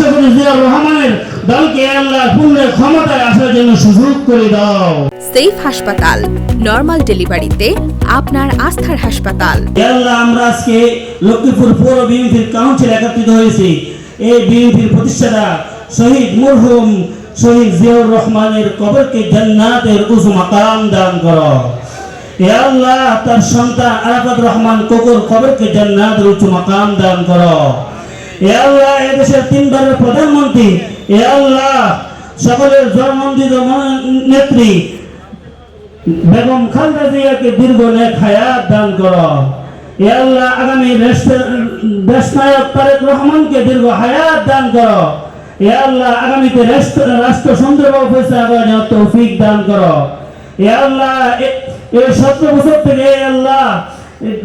রাষ্ট্রপতি জিয়াউর রহমানের দলকে আল্লাহ পূর্ণ ক্ষমতায় আসার জন্য সুযোগ করে দাও। সেফ হাসপাতাল নর্মাল ডেলিভারিতে আপনার আস্থার হাসপাতাল। আল্লাহ আমরা আজকে লক্ষ্মীপুর পৌর বিএনপির কাউন্সিল একত্রিত হয়েছি। এই বিএনপির প্রতিষ্ঠাতা শহীদ মরহুম শহীদ জিয়াউর রহমানের কবরকে জান্নাতের উঁচু মাকাম দান করো। আল্লাহ তার সন্তান আরাফাত রহমান কোকর কবরকে জান্নাতের উঁচু মাকাম দান করো। হে আল্লাহ এদেশের তিনবারের প্রধানমন্ত্রী। হে আল্লাহ সকলের জনমন্দিত নেত্রী। বেগম খালদা জিয়াকে দীর্ঘ নেক দান করো। এ আল্লাহ আগামী দেশনায়ক তারেক রহমানকে দীর্ঘ হায়াত দান করো। এ আল্লাহ আগামীতে রাষ্ট্র সুন্দরভাবে করার জন্য তৌফিক দান করো। এ আল্লাহ এ- সতেরো বছর থেকে এ আল্লাহ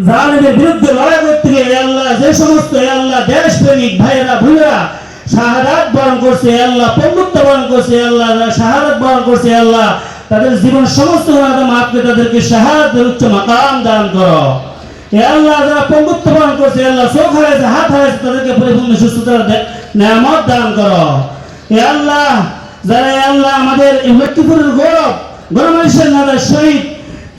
জালিমের বিরুদ্ধে লড়াই করতে গিয়ে আল্লাহ, যে সমস্ত আল্লাহ দেশপ্রেমিক ভাইয়েরা ভুইরা শাহাদাত বরণ করছে আল্লাহ পঙ্গুত্ব বরণ করছে আল্লাহ, যারা শাহাদাত বরণ করছে আল্লাহ, তাদের জীবন সমস্ত মাপকে তাদেরকে শাহাদাতের উচ্চ মাকাম দান করো। এ আল্লাহ, যারা পঙ্গুত্ব বরণ করছে আল্লাহ, চোখ হারাইছে, হাত হারাইছে, তাদেরকে পরিপূর্ণ সুস্থতার নেয়ামত দান করো। এ আল্লাহ, যারা আল্লাহ আমাদের লক্ষ্মীপুরের গৌরব নামের শহীদ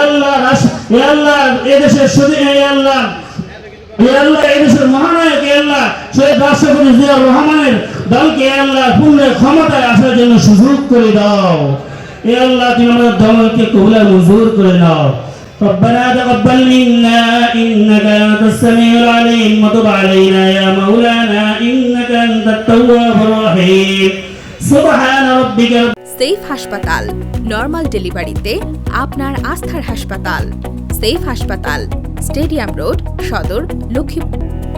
আল্লাহ রাস- এ আল্লাহ এ দেশের শুধু এ আল্লাহ এ আল্লাহ এই দেশের মহানায়ক এ আল্লাহ শহীদ রাষ্ট্রপতি জিয়াউর রহমানের দলকে এ আল্লাহ পূর্ণ ক্ষমতায় আসার জন্য সুযোগ করে দাও এ আল্লাহ তুমি আমাদের দলকে কবুলা মঞ্জুর করে নাও ربنا تقبل منا انك انت السميع العليم وتب علينا يا مولانا انك انت التواب الرحيم سبحان ربك رب সেফ হাসপাতাল। নর্মাল ডেলিভারিতে আপনার আস্থার হাসপাতাল। সেফ হাসপাতাল স্টেডিয়াম রোড সদর লক্ষ্মীপুর